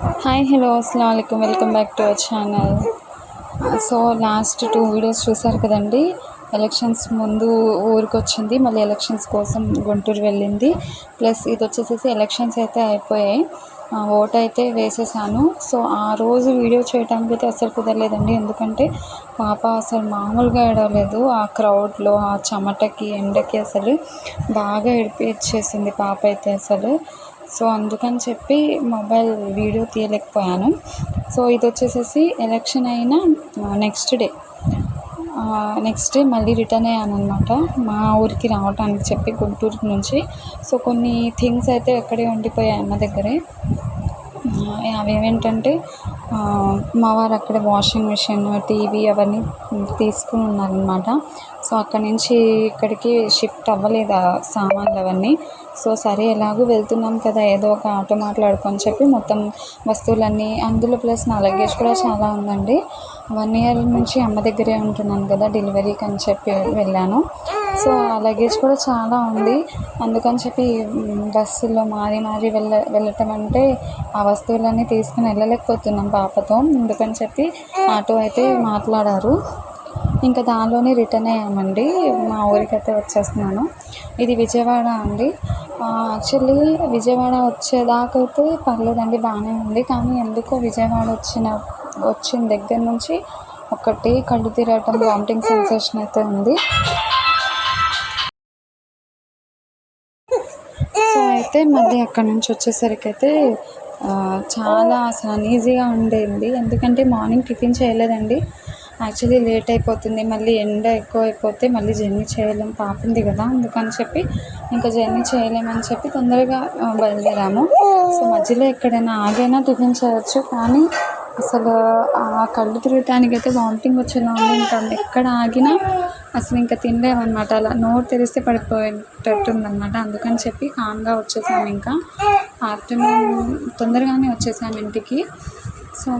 Hi hello అస్సలం అయికం welcome back to our channel so last two videos చూసారు కదండి. ఎలక్షన్స్ ముందు ఊరికి వచ్చింది మళ్ళీ ఎలక్షన్స్ కోసం గుంటూరు వెళ్ళింది. ప్లస్ ఇది వచ్చేసేసి ఎలక్షన్స్ అయితే అయిపోయాయి. ఓట్ అయితే వేసేసాను. సో ఆ రోజు వీడియో చేయడానికి అయితే అసలు కుదరలేదండి. ఎందుకంటే పాప అసలు మామూలుగా ఏడవలేదు. ఆ క్రౌడ్లో ఆ చెమటకి ఎండకి అసలు బాగా ఏడిపించేసింది పాప అయితే అసలు సో అందుకని చెప్పి మొబైల్ వీడియో తీయలేకపోయాను. సో ఇది వచ్చేసేసి ఎలక్షన్ అయిన నెక్స్ట్ డే. నెక్స్ట్ డే మళ్ళీ రిటర్న్ అయ్యాను అనమాట మా ఊరికి రావటానికి చెప్పి గుంటూరు నుంచి. సో కొన్ని థింగ్స్ అయితే అక్కడే ఉండిపోయాయి అమ్మ దగ్గరే. అవి ఏమేంటంటే మా వారు అక్కడ వాషింగ్ మిషన్ టీవీ అవన్నీ తీసుకుని ఉన్నారనమాట సో అక్కడి నుంచి ఇక్కడికి షిఫ్ట్ అవ్వలేదు ఆ సామాన్లు అవన్నీ. సో సరే ఎలాగో వెళ్తున్నాం కదా ఏదో ఒక ఆటో మాట్లాడుకొని చెప్పి మొత్తం వస్తువులన్నీ అందులో ప్లస్ నా లగేజ్ కూడా చాలా ఉందండి. వన్ ఇయర్ నుంచి అమ్మ దగ్గరే ఉంటున్నాను కదా డెలివరీకి అని చెప్పి వెళ్ళాను. సో ఆ లగేజ్ కూడా చాలా ఉంది. అందుకని చెప్పి బస్సులో మారి మారి వెళ్ళ వెళ్ళటం అంటే ఆ వస్తువులన్నీ తీసుకుని వెళ్ళలేకపోతున్నాం పాపతో. అందుకని చెప్పి ఆటో అయితే మాట్లాడారు. ఇంకా దానిలోనే రిటర్న్ అయ్యామండి. మా ఊరికి అయితే వచ్చేస్తున్నాను. ఇది విజయవాడ అండి. యాక్చువల్లీ విజయవాడ వచ్చేదాకా అయితే పర్లేదండి బాగానే ఉంది. కానీ ఎందుకో విజయవాడ వచ్చిన వచ్చిన దగ్గర నుంచి ఒకటి కళ్ళు తిరగటం వామిటింగ్ సెన్సేషన్ అయితే ఉంది. సో అయితే మళ్ళీ అక్కడ నుంచి వచ్చేసరికి అయితే చాలా అసలు అన్ఈజీగా ఉండేది. ఎందుకంటే మార్నింగ్ టిఫిన్ చేయలేదండి. యాక్చువల్లీ లేట్ అయిపోతుంది. మళ్ళీ ఎండ ఎక్కువ అయిపోతే మళ్ళీ జర్నీ చేయలేం. పాప ఉంది కదా అందుకని చెప్పి ఇంకా జర్నీ చేయలేమని చెప్పి తొందరగా బయలుదేరాము. సో మధ్యలో ఎక్కడైనా ఆగైనా టిఫిన్ చేయొచ్చు. కానీ అసలు ఆ కళ్ళు తిరగటానికి అయితే వామిటింగ్ వచ్చేలా ఉంది. ఇంకా ఎక్కడ ఆగినా అసలు ఇంకా తినలేమన్నమాట. అలా నోరు తెరిస్తే పడిపోయేటట్టుందన్నమాట. అందుకని చెప్పి కామ్గా వచ్చేసాము ఇంకా. ఆఫ్టర్నూన్ తొందరగానే వచ్చేసాము ఇంటికి. సో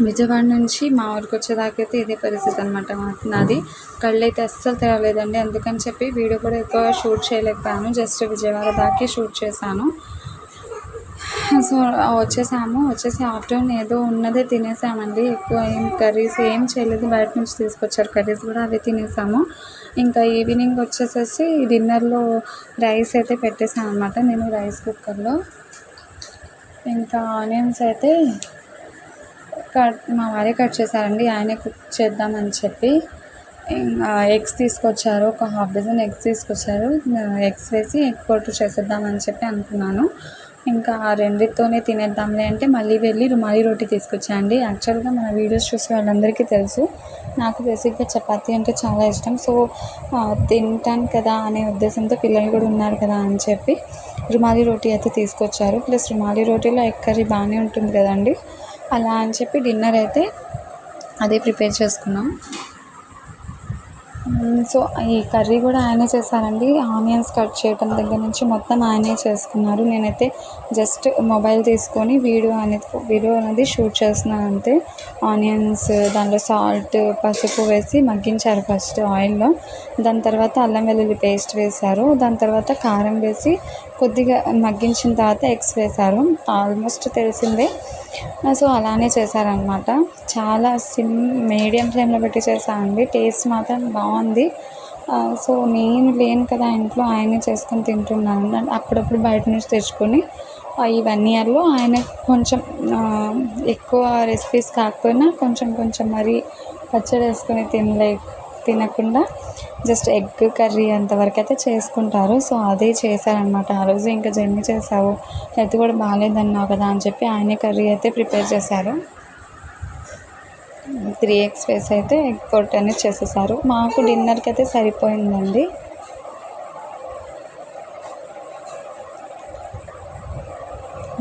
విజయవాడ నుంచి మా ఊరికి వచ్చేదాకా అయితే ఇదే పరిస్థితి అనమాట నాది. కళ్ళు అయితే అస్సలు తెరవలేదండి. అందుకని చెప్పి వీడియో కూడా ఎక్కువ షూట్ చేయలేకపోయాను. జస్ట్ విజయవాడ దాకే షూట్ చేశాను. సో వచ్చేసాము. వచ్చేసి ఆఫ్టర్నూన్ ఏదో ఉన్నదే తినేసామండి. ఎక్కువ ఏం కర్రీస్ ఏం చేయలేదు. బయట నుంచి తీసుకొచ్చారు కర్రీస్ కూడా అవి తినేసాము. ఇంకా ఈవినింగ్ వచ్చేసేసి డిన్నర్లో రైస్ అయితే పెట్టేసాను అనమాట నేను రైస్ కుక్కర్లో. ఇంకా ఆనియన్స్ అయితే కట్ మా వారే కట్ చేశారండి. ఆయనే కుక్ చేద్దామని చెప్పి ఎగ్స్ తీసుకొచ్చారు. ఒక హాఫ్ డజన్ ఎగ్స్ తీసుకొచ్చారు. ఎగ్స్ వేసి ఎగ్ పొట్టు చేసేద్దామని చెప్పి అనుకున్నాను. ఇంకా ఆ రెండితోనే తినేద్దాంలే అంటే మళ్ళీ వెళ్ళి రుమాలి రోటీ తీసుకొచ్చాయండి యాక్చువల్గా మన వీడియోస్ చూసే వాళ్ళందరికీ తెలుసు. నాకు బేసిక్గా చపాతి అంటే చాలా ఇష్టం. సో తింటాను కదా అనే ఉద్దేశంతో పిల్లలు కూడా ఉన్నారు కదా అని చెప్పి రుమాలి రోటీ అయితే తీసుకొచ్చారు. ప్లస్ రుమాలి రోటీలో ఎగ్ కర్రీ బాగానే ఉంటుంది కదండి. అలా అని చెప్పి డిన్నర్ అయితే అదే ప్రిపేర్ చేసుకున్నాం. సో ఈ కర్రీ కూడా ఆయనే చేశారండి. ఆనియన్స్ కట్ చేయడం దగ్గర నుంచి మొత్తం ఆయనే చేసుకున్నారు. నేనైతే జస్ట్ మొబైల్ తీసుకొని వీడియో అనేది వీడియో అనేది షూట్ చేస్తున్నాను అంతే. ఆనియన్స్ దాంట్లో సాల్ట్ పసుపు వేసి మగ్గించారు ఫస్ట్ ఆయిల్లో. దాని తర్వాత అల్లం వెల్లుల్లి పేస్ట్ వేశారు. దాని తర్వాత కారం వేసి కొద్దిగా మగ్గించిన తర్వాత ఎగ్స్ వేశారు. ఆల్మోస్ట్ తెలిసిందే. సో అలానే చేశారనమాట చాలా సిమ్ మీడియం ఫ్లేమ్లో పెట్టి చేశానండి టేస్ట్ మాత్రం బాగుంది. సో నేను లేను కదా ఇంట్లో ఆయనే చేసుకొని తింటున్నాను. అప్పుడప్పుడు బయట నుంచి తెచ్చుకొని ఈ వన్ ఇయర్లో ఆయన కొంచెం ఎక్కువ రెసిపీస్ కాకపోయినా కొంచెం కొంచెం మరీ పచ్చడి వేసుకొని తినలేక తినకుండా జస్ట్ ఎగ్ కర్రీ అంతవరకు అయితే చేసుకుంటారు. సో అదే చేశారనమాట ఆ రోజు ఇంకా జర్నీ చేసావు హెల్త్ కూడా బాగాలేదన్నావు కదా అని చెప్పి ఆయనే కర్రీ అయితే ప్రిపేర్ చేశారు. త్రీ ఎగ్స్ వేసి అయితే ఎగ్ పొట్ అనేది చేసేసారు. మాకు డిన్నర్కి అయితే సరిపోయిందండి.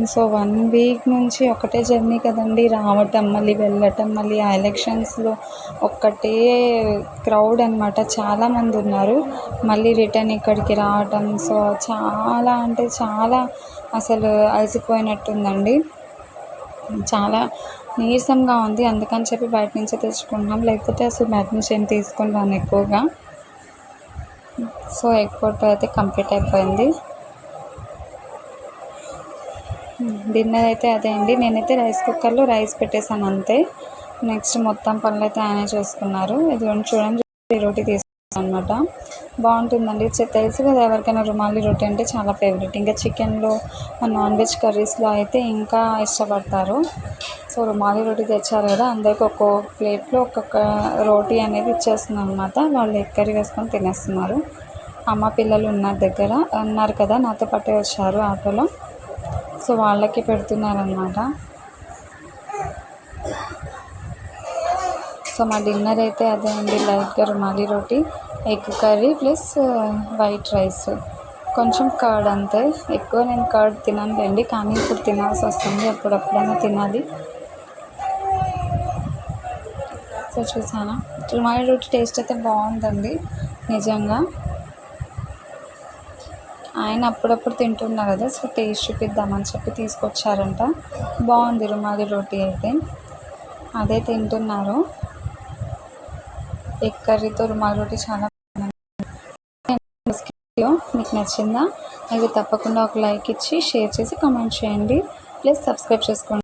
సో వన్ వీక్ నుంచి ఒకటే జర్నీ కదండి. రావటం మళ్ళీ వెళ్ళటం మళ్ళీ ఆ ఎలక్షన్స్లో ఒక్కటే క్రౌడ్ అనమాట చాలామంది ఉన్నారు. మళ్ళీ రిటర్న్ ఇక్కడికి రావటం. సో చాలా అంటే చాలా అసలు అలసిపోయినట్టుందండి. చాలా నీరసంగా ఉంది. అందుకని చెప్పి బయట నుంచే తెచ్చుకుంటున్నాం లేకపోతే అసలు బయట నుంచి ఏం తీసుకుంటాను ఎక్కువగా. సో ఎక్కువ అయితే కంప్లీట్ అయిపోయింది. డిన్నర్ అయితే అదే అండి. నేనైతే రైస్ కుక్కర్లో రైస్ పెట్టేశాను అంతే. నెక్స్ట్ మొత్తం పనులు అయితే ఆయనే చేసుకున్నారు. ఇది చూడండి రోటీ తీసుకున్నాను అనమాట బాగుంటుందండి. తెలుసు కదా ఎవరికైనా రుమాలి రోటీ అంటే చాలా ఫేవరెట్. ఇంకా చికెన్లో నాన్ వెజ్ కర్రీస్లో అయితే ఇంకా ఇష్టపడతారు. సో రుమాలి రోటీ తెచ్చారు కదా అందరికి ఒక్కో ప్లేట్లో ఒక్కొక్క రోటీ అనేది ఇచ్చేస్తుంది అనమాట వాళ్ళు ఎగ్ వేసుకొని తినేస్తున్నారు. అమ్మ పిల్లలు ఉన్నారు దగ్గర. ఉన్నారు కదా నాతో పాటే వచ్చారు ఆటోలో. సో వాళ్ళకి పెడుతున్నారనమాట సో మా డిన్నర్ అయితే అదే అండి లైట్గా rumali roti egg curry plus white rice. కొంచెం కర్డ్ అంతే. ఎక్కువ నేను కర్డ్ తినను రండి కానీ ఇప్పుడు తినాల్సి వస్తుంది. అప్పుడప్పుడైనా తినాలి. సో చూసానా? రుమాలి రోటీ టేస్ట్ అయితే బాగుందండి నిజంగా. ఆయన అప్పుడప్పుడు తింటున్నా కదా సో టేస్ట్ చూపిద్దామని చెప్పి తీసుకొచ్చారంట. బాగుంది రుమాలి రోటీ అయితే. అదే తింటున్నారు. ఎగ్ కర్రీతో రుమాలి రోటీ చాలా మీకు నచ్చిందా? అయితే తప్పకుండా ఒక లైక్ ఇచ్చి షేర్ చేసి కామెంట్ చేయండి. ప్లస్ సబ్స్క్రైబ్ చేసుకోండి.